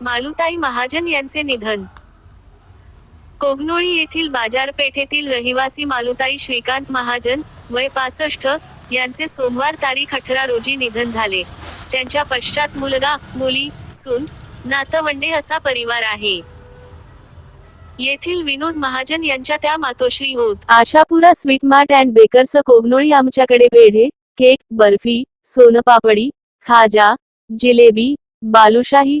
मालुताई महाजन यांचे निधन. कोगनोळी येथील बाजारपेठेतील रहिवासी मालुताई श्रीकांत महाजन वय पासष्ट यांचे सोमवार तारीख अठरा रोजी निधन झाले. त्यांच्या पश्चात मुलगा मुली सून नातवंडे असा परिवार आहे. येथील विनोद महाजन यांच्या त्या मातोश्री होत. Ashapura sweet mart and bakers Kognoli आमच्याकडे पेढे केक बर्फी सोनपापडी खाजा जिलेबी बालुशाही